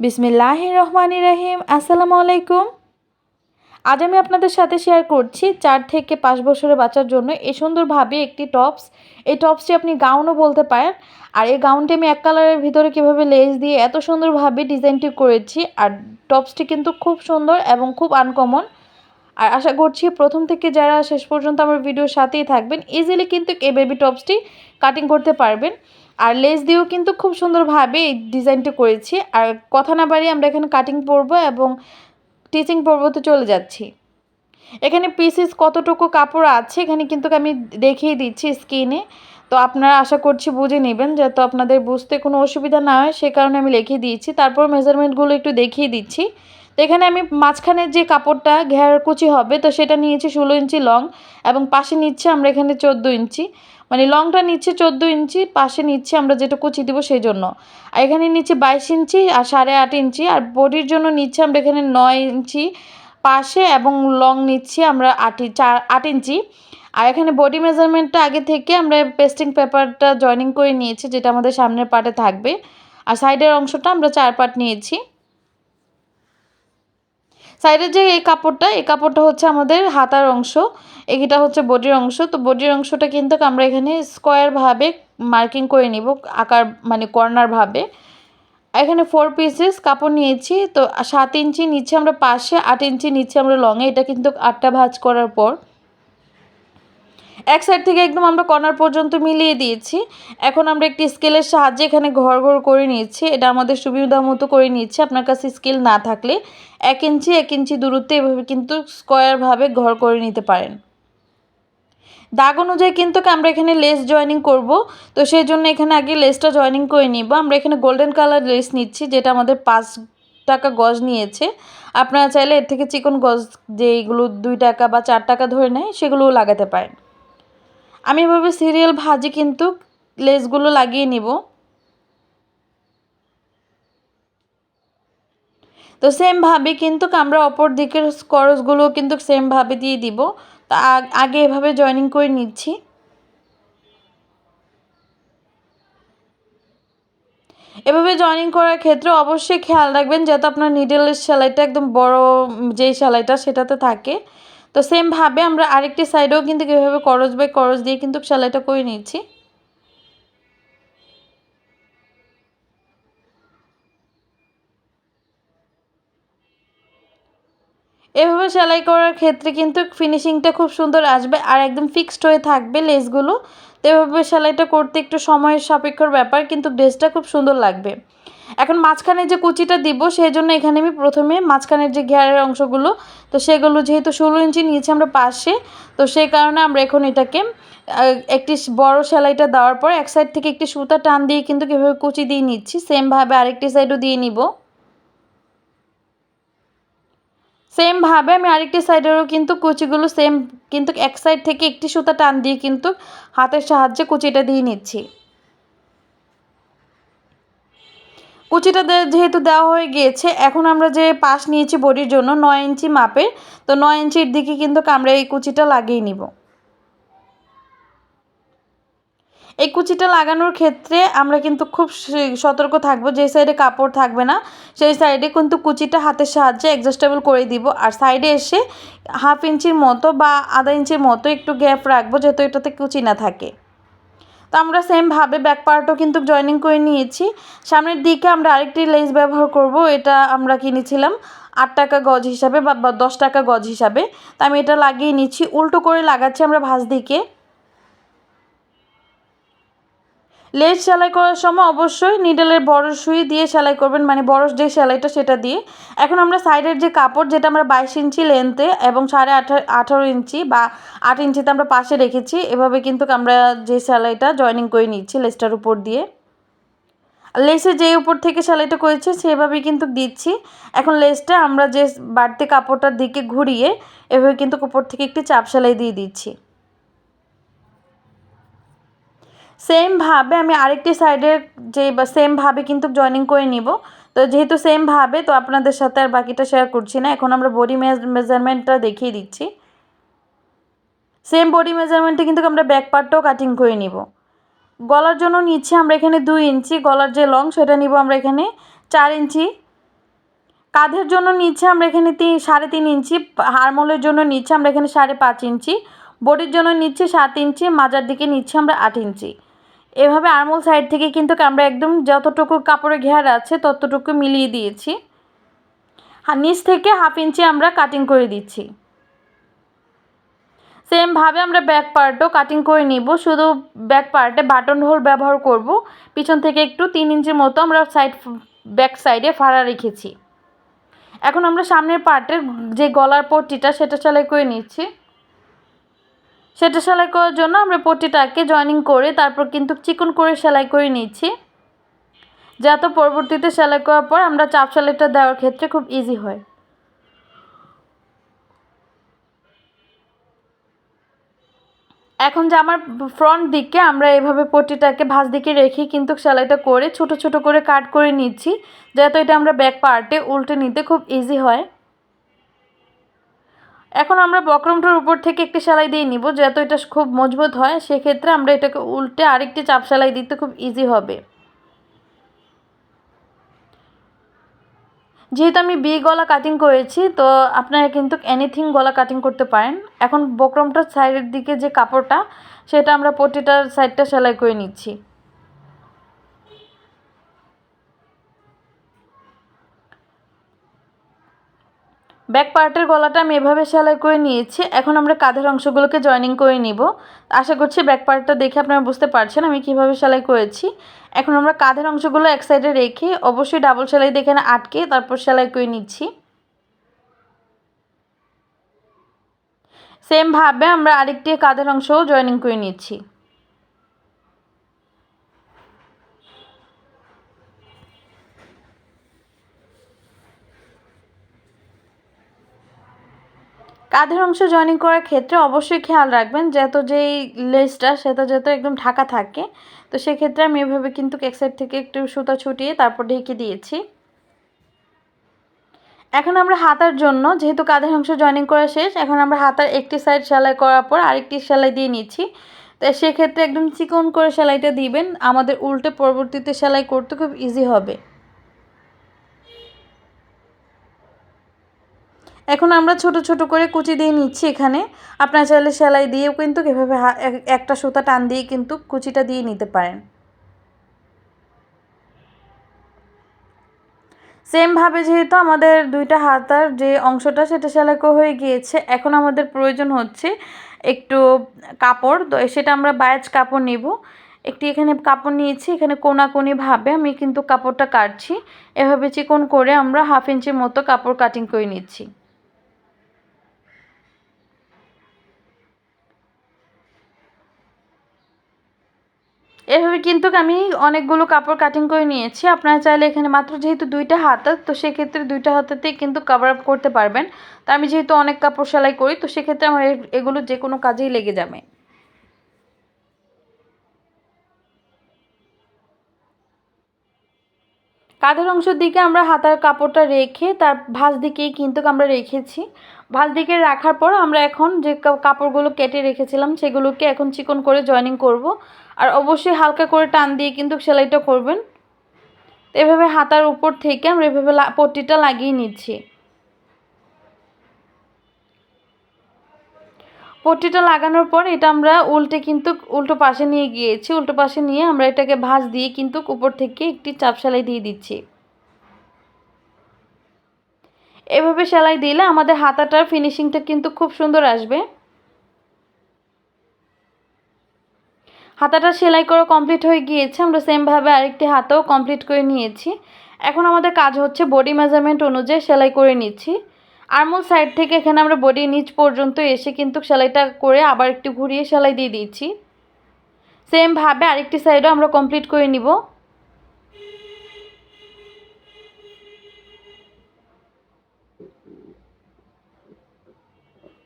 বিসমিল্লাহ রহমান রাহিম আসসালামু আলাইকুম আজ আমি আপনাদের সাথে শেয়ার করছি চার থেকে পাঁচ বছরের বাচ্চার জন্য এই সুন্দরভাবে একটি টপস এই টপসটি আপনি গাউনও বলতে পারেন। আর এই গাউনটি আমি এক কালারের ভিতরে কীভাবে লেস দিয়ে এত সুন্দরভাবে ডিজাইনটি করেছি, আর টপসটি কিন্তু খুব সুন্দর এবং খুব আনকমন আর আশা করছি প্রথম থেকে যারা শেষ পর্যন্ত আমার ভিডিওর সাথেই থাকবেন ইজিলি কিন্তু এই বেবি টপসটি কাটিং করতে পারবেন। আর লেস দিয়েও কিন্তু খুব সুন্দরভাবে এই ডিজাইনটা করেছি। আর কথা না বাড়িয়ে আমরা এখানে কাটিং পরবো এবং টিচিং পর্বতে চলে যাচ্ছি। এখানে পিসেস কতটুকু কাপড় আছে এখানে কিন্তু আমি দেখিয়ে দিচ্ছি স্ক্রিনে তো আপনারা আশা করছি বুঝে নেবেন যাতে আপনাদের বুঝতে কোনো অসুবিধা না হয়, সে কারণে আমি লিখে দিয়েছি। তারপর মেজারমেন্টগুলো একটু দেখিয়ে দিচ্ছি। এখানে আমি মাঝখানে যে কাপড়টা ঘের কুচি হবে, তো সেটা নিয়েছি ষোলো ইঞ্চি লং এবং পাশে নিচ্ছে আমরা এখানে চোদ্দ ইঞ্চি। মানে লংটা নিচ্ছে চোদ্দ ইঞ্চি, পাশে নিচ্ছে আমরা যেটা কুচি দিব সেই জন্য আর এখানে নিচ্ছে বাইশ ইঞ্চি আর সাড়ে আট ইঞ্চি আর বডির জন্য নিচ্ছে আমরা এখানে নয় ইঞ্চি। পাশে এবং লং নিচ্ছি আমরা আট চার, আট ইঞ্চি। আর এখানে বডি মেজারমেন্টটা আগে থেকে আমরা পেস্টিং পেপারটা জয়নিং করে নিয়েছি, যেটা আমাদের সামনের পার্টে থাকবে। আর সাইডের অংশটা আমরা চার পার্ট নিয়েছি। সাইডের যে এই কাপড়টা এই কাপড়টা হচ্ছে আমাদের হাতার অংশ এটা হচ্ছে বডির অংশ। তো বডির অংশটা কিন্তু আমরা এখানে স্কোয়ারভাবে মার্কিং করে নিব, আকার মানে কর্নারভাবে এখানে ফোর পিসেস কাপড় নিয়েছি, তো সাত ইঞ্চি নিচে আমরা পাশে, আট ইঞ্চি নিচে আমরা লংয়ে এটা কিন্তু আটটা ভাঁজ করার পর এক সাইড থেকে একদম আমরা কর্নার পর্যন্ত মিলিয়ে দিয়েছি। এখন আমরা একটি স্কেলের সাহায্যে এখানে ঘর ঘর করে নিয়েছি। এটা আমাদের সুবিধা মতো করে নিয়েছি। আপনার কাছে স্কেল না থাকলে এক ইঞ্চি এক ইঞ্চি দূরত্বে এভাবে কিন্তু স্কোয়ারভাবে ঘর করে নিতে পারেন। দাগ অনুযায়ী কিন্তু আমরা এখানে লেস জয়েনিং করব। তো সেই জন্য এখানে আগে লেসটা জয়েনিং করে নিব। আমরা এখানে গোল্ডেন কালার লেস নিচ্ছি, যেটা আমাদের পাঁচ টাকা গজ নিয়েছে। আপনারা চাইলে এর থেকে চিকন গজ যেইগুলো দুই টাকা বা চার টাকা ধরে নেয়, সেগুলোও লাগাতে পারেন। আমি এভাবে সিরিয়াল ভাজি কিন্তু লেসগুলো লাগিয়ে নিব। তো সেমভাবে কিন্তু আমরা অপর দিকের করসগুলো কিন্তু সেমভাবে দিয়ে দিব। তা আগে এভাবে জয়েনিং করে নিচ্ছি। এভাবে জয়েনিং করার ক্ষেত্রে অবশ্যই খেয়াল রাখবেন, যাতে আপনার নিডেলের সেলাইটা একদম বড়, যেই সেলাইটা সেটাতে থাকে। তো সেমভাবে আমরা আরেকটি সাইডেও কিন্তু কীভাবে করজ বাই করজ দিয়ে কিন্তু সেলাইটা করে নিচ্ছি। এভাবে সেলাই করার ক্ষেত্রে কিন্তু ফিনিশিংটা খুব সুন্দর আসবে আর একদম ফিক্সড হয়ে থাকবে লেসগুলো তো এভাবে সেলাইটা করতে একটু সময়ের সাপেক্ষর ব্যাপার, কিন্তু ড্রেসটা খুব সুন্দর লাগবে। এখন মাঝখানে যে কুচিটা দিব সেই জন্য এখানে আমি প্রথমে মাঝখানের যে ঘেরের অংশগুলো, তো সেগুলো যেহেতু ষোলো ইঞ্চি নিয়েছি আমরা পাশে, তো সেই কারণে আমরা এখন এটাকে একটি বড় সেলাইটা দেওয়ার পর এক সাইড থেকে একটি সুতা টান দিয়ে কিন্তু কীভাবে কুচি দিয়ে নিচ্ছি, সেমভাবে আরেকটি সাইডও দিয়ে নিব। সেমভাবে আমি আরেকটি সাইডেরও কিন্তু কুচিগুলো সেম, কিন্তু এক সাইড থেকে একটি সুতা টান দিয়ে কিন্তু হাতের সাহায্যে কুচিটা দিয়ে নিচ্ছি। কুচিটা যেহেতু দেওয়া হয়ে গিয়েছে, এখন আমরা যে পাশ নিয়েছি বডির জন্য নয় ইঞ্চি মাপের, তো নয় ইঞ্চির দিকে কিন্তু আমরা এই কুচিটা লাগিয়ে নিব। এই কুচিটা লাগানোর ক্ষেত্রে আমরা কিন্তু খুব সতর্ক থাকব, যে সাইডে কাপড় থাকবে না, সেই সাইডে কিন্তু কুচিটা হাতের সাহায্যে অ্যাডজাস্টেবল করে দিব। আর সাইডে এসে হাফ ইঞ্চির মতো বা আধা ইঞ্চির মতো একটু গ্যাপ রাখব যাতে এটাতে কুচি না থাকে। তো আমরা সেমভাবে ব্যাক পার্টও কিন্তু জয়েনিং করে নিয়েছি। সামনের দিকে আমরা আরেকটি লেস ব্যবহার করব, এটা আমরা কিনেছিলাম আট টাকা গজ হিসাবে বা দশ টাকা গজ হিসাবে। তা আমি এটা লাগিয়ে নিচ্ছি, উল্টো করে লাগাচ্ছি আমরা ভাঁজ দিকে। লেস সেলাই করার সময় অবশ্যই নিডেলের বড় সুই দিয়ে সেলাই করবেন মানে বড় যে সেলাইটা সেটা দিয়ে। এখন আমরা সাইডের যে কাপড়, যেটা আমরা বাইশ ইঞ্চি লেন্থে এবং সাড়ে আঠারো ইঞ্চি বা আট ইঞ্চিতে আমরা পাশে রেখেছি, এভাবে কিন্তু আমরা যে সেলাইটা জয়েনিং করে নিচ্ছি লেসটার উপর দিয়ে। লেসে যে উপর থেকে সেলাইটা করেছি সেভাবেই কিন্তু দিচ্ছি। এখন লেসটা আমরা যে বাড়তি কাপড়টার দিকে ঘুরিয়ে, এভাবে কিন্তু উপর থেকে একটি চাপ সেলাই দিয়ে দিচ্ছি। সেমভাবে আমি আরেকটি সাইডের যে সেমভাবে কিন্তু জয়েনিং করে নিব। তো যেহেতু সেমভাবে তো আপনাদের সাথে আর বাকিটা শেয়ার করছি না। এখন আমরা বডি মেজারমেন্টটা দেখিয়ে দিচ্ছি। সেম বডি মেজারমেন্টে কিন্তু আমরা ব্যাক পার্টটাও কাটিং করে নিব। গলার জন্য নিচ্ছি আমরা এখানে দুই ইঞ্চি। গলার যে লং সেটা নিব আমরা এখানে চার ইঞ্চি। কাঁধের জন্য নিচ্ছে আমরা এখানে তিন, সাড়ে তিন ইঞ্চি। হারমোলের জন্য নিচ্ছে আমরা এখানে সাড়ে পাঁচ ইঞ্চি। বডির জন্য নিচ্ছে সাত ইঞ্চি। মাজার দিকে নিচ্ছে আমরা আট ইঞ্চি। এভাবে আরমোল সাইড থেকে কিন্তু আমরা একদম যতটুকু কাপড়ে ঘের আছে ততটুকু মিলিয়ে দিয়েছি। আর নিচ থেকে হাফ ইঞ্চি আমরা কাটিং করে দিচ্ছি। সেমভাবে আমরা ব্যাক পার্টও কাটিং করে নিব। শুধু ব্যাক পার্টে বাটন হোল ব্যবহার করব। পিছন থেকে একটু তিন ইঞ্চির মতো আমরা সাইড ব্যাক সাইডে ফাড়া রেখেছি। এখন আমরা সামনের পার্টের যে গলার পট্টিটা সেটা সেলাই করে নিচ্ছি। সেটা সেলাই করার জন্য আমরা পট্টিটাকে জয়েনিং করে তারপর কিন্তু চিকন করে সেলাই করে নিচ্ছি। যাতে পরবর্তীতে সেলাই করার পর আমরা চাপ সেলাইটা দেওয়ার ক্ষেত্রে খুব ইজি হয়। এখন যে আমার ফ্রন্ট দিকে আমরা এভাবে পটিটাকে ভাঁজ দিকে রেখে কিন্তু সেলাইটা করে ছোট ছোট করে কাট করে নিচ্ছি, যাতে এটা আমরা ব্যাক পার্টে উল্টে নিতে খুব ইজি হয়। এখন আমরা বক্রমটার উপর থেকে একটি সেলাই দিয়ে নিব যাতে এটা খুব মজবুত হয়, সেক্ষেত্রে আমরা এটাকে উল্টে আরেকটি চাপ সেলাই দিতে খুব ইজি হবে। যেহেতু আমি বি গলা কাটিং করেছি, তো আপনারা কিন্তু এনিথিং গলা কাটিং করতে পারেন। এখন বক্রমটার সাইডের দিকে যে কাপড়টা, সেটা আমরা পটিটার সাইডটা সেলাই করে নিচ্ছি। ব্যাক পার্টের গলাটা আমি এভাবে সেলাই করে নিয়েছি। এখন আমরা কাঁধের অংশগুলোকে জয়েনিং করে নিব। আশা করছি ব্যাক পার্টটা দেখে আপনারা বুঝতে পারছেন আমি কীভাবে সেলাই করেছি। এখন আমরা কাঁধের অংশগুলো এক সাইডে রেখে অবশ্যই ডাবল সেলাই দেখে আটকে তারপর সেলাই করে নিচ্ছি। সেমভাবে আমরা আরেকটি কাঁধের অংশও জয়েনিং করে নিচ্ছি। কাঁধের অংশ জয়েনিং করার ক্ষেত্রে অবশ্যই খেয়াল রাখবেন, যেহেতু যেই লেসটা সেটা যেহেতু একদম ঢাকা থাকে, তো সেক্ষেত্রে আমি এভাবে কিন্তু এক সাইড থেকে একটু সুতা ছুটিয়ে তারপর ঢেকে দিয়েছি। এখন আমরা হাতার জন্য, যেহেতু কাঁধের অংশ জয়েনিং করা শেষ, এখন আমরা হাতার একটি সাইড সেলাই করার পর আরেকটি সেলাই দিয়ে নিচ্ছি। তো সেক্ষেত্রে একদম চিকন করে সেলাইটা দিবেন, আমাদের উল্টে পরবর্তীতে সেলাই করতে খুব ইজি হবে। এখন আমরা ছোট ছোট করে কুচি দিয়ে নিচ্ছি এখানে। আপনার চাইলে সেলাই দিয়েও কিন্তু এভাবে একটা সুতা টান দিয়ে কিন্তু কুচিটা দিয়ে নিতে পারেন। সেমভাবে যেহেতু আমাদের দুইটা হাতার যে অংশটা সেটা সেলাই হয়ে গিয়েছে, এখন আমাদের প্রয়োজন হচ্ছে একটু কাপড়। তো সেটা আমরা বায়াজ কাপড় নিব। একটি এখানে কাপড় নিয়েছি, এখানে কোনাকুনিভাবে আমি কিন্তু কাপড়টা কাটছি। এভাবে চিকন করে আমরা হাফ ইঞ্চির মতো কাপড় কাটিং করে নিচ্ছি। এভাবে কিন্তু আমি অনেকগুলো কাপড় কাটিং করে নিয়েছি। আপনারা চাইলে এখানে মাত্র যেহেতু দুইটা হাতা, তো সেক্ষেত্রে দুইটা হাতাতেই কিন্তু কাভার আপ করতে পারবেন। তো আমি যেহেতু অনেক কাপড় সেলাই করি, তো সেক্ষেত্রে আমার এগুলো যে কোনো কাজেই লেগে যাবে। কাঁধের অংশের দিকে আমরা হাতার কাপড়টা রেখে তার ভাঁজ দিকেই কিন্তু আমরা রেখেছি। ভাঁজ দিকে রাখার পর আমরা এখন যে কাপড়গুলো কেটে রেখেছিলাম সেগুলোকে এখন চিকন করে জয়নিং করব। আর অবশ্যই হালকা করে টান দিয়ে কিন্তু সেলাইটা করবেন। এভাবে হাতার উপর থেকে আমরা এভাবে পট্টিটা লাগিয়ে নিচ্ছি। পট্টিটা লাগানোর পর এটা আমরা উল্টে কিন্তু উল্টো পাশে নিয়ে গিয়েছি। উল্টো পাশে নিয়ে আমরা এটাকে ভাঁজ দিয়ে কিন্তু উপর থেকে একটি চাপ সেলাই দিয়ে দিচ্ছি। এভাবে সেলাই দিলে আমাদের হাতাটার ফিনিশিংটা কিন্তু খুব সুন্দর আসবে। হাতাটা সেলাই করা কমপ্লিট হয়ে গিয়েছে। আমরা সেমভাবে আরেকটি হাতাও কমপ্লিট করে নিয়েছি। এখন আমাদের কাজ হচ্ছে বডি মেজারমেন্ট অনুযায়ী সেলাই করে নিচ্ছি। আরমোল সাইড থেকে এখানে আমরা বডি নিচ পর্যন্ত এসে কিন্তু সেলাইটা করে আবার একটু ঘুরিয়ে সেলাই দিয়ে দিয়েছি। সেমভাবে আরেকটি সাইডও আমরা কমপ্লিট করে নিব।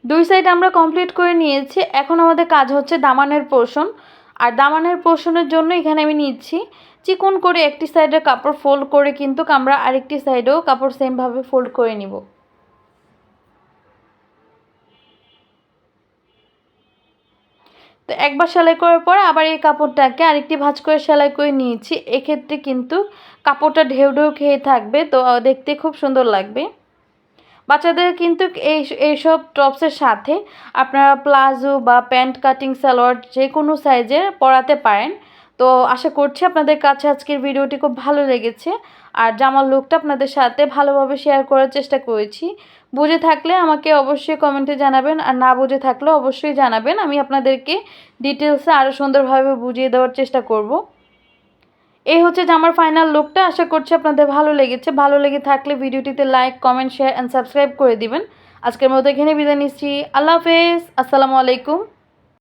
দুই সাইড আমরা কমপ্লিট করে নিয়েছি। এখন আমাদের কাজ হচ্ছে দামানের পোর্শন আর দামানের পোর্শনের জন্য এখানে আমি নিচ্ছি চিকন করে একটি সাইডে কাপড় ফোল্ড করে কিন্তু আমরা আরেকটি সাইডেও কাপড় সেমভাবে ফোল্ড করে নিব। তো একবার সেলাই করার পর আবার এই কাপড়টাকে আরেকটি ভাঁজ করে সেলাই করে নিয়েছি। এক্ষেত্রে কিন্তু কাপড়টা ঢেউ ঢেউ খেয়ে থাকবে, তো দেখতে খুব সুন্দর লাগবে। বাচ্চাদের কিন্তু এই, এইসব টপসের সাথে আপনারা প্লাজো বা প্যান্ট কাটিং সালোয়ার যে কোনো সাইজের পরাতে পারেন। তো, আশা করছি আপনাদের কাছে আজকের ভিডিওটি খুব ভালো লেগেছে। আর জামার লুকটা আপনাদের সাথে ভালোভাবে শেয়ার করার চেষ্টা করেছি। বুঝে থাকলে আমাকে অবশ্যই কমেন্টে জানাবেন। আর না বুঝে থাকলে অবশ্যই জানাবেন। আমি আপনাদেরকে ডিটেলসে আরও সুন্দরভাবে বুঝিয়ে দেওয়ার চেষ্টা করব। এই হচ্ছে যে আমার ফাইনাল লুকটা আশা করছি আপনাদের ভালো লেগেছে। ভালো লেগে থাকলে ভিডিওটিতে like comment share and subscribe করে দিবেন। আজকের মতো এখানে বিদায় নিচ্ছি। আল্লাহ হাফেজ। আসসালামু আলাইকুম।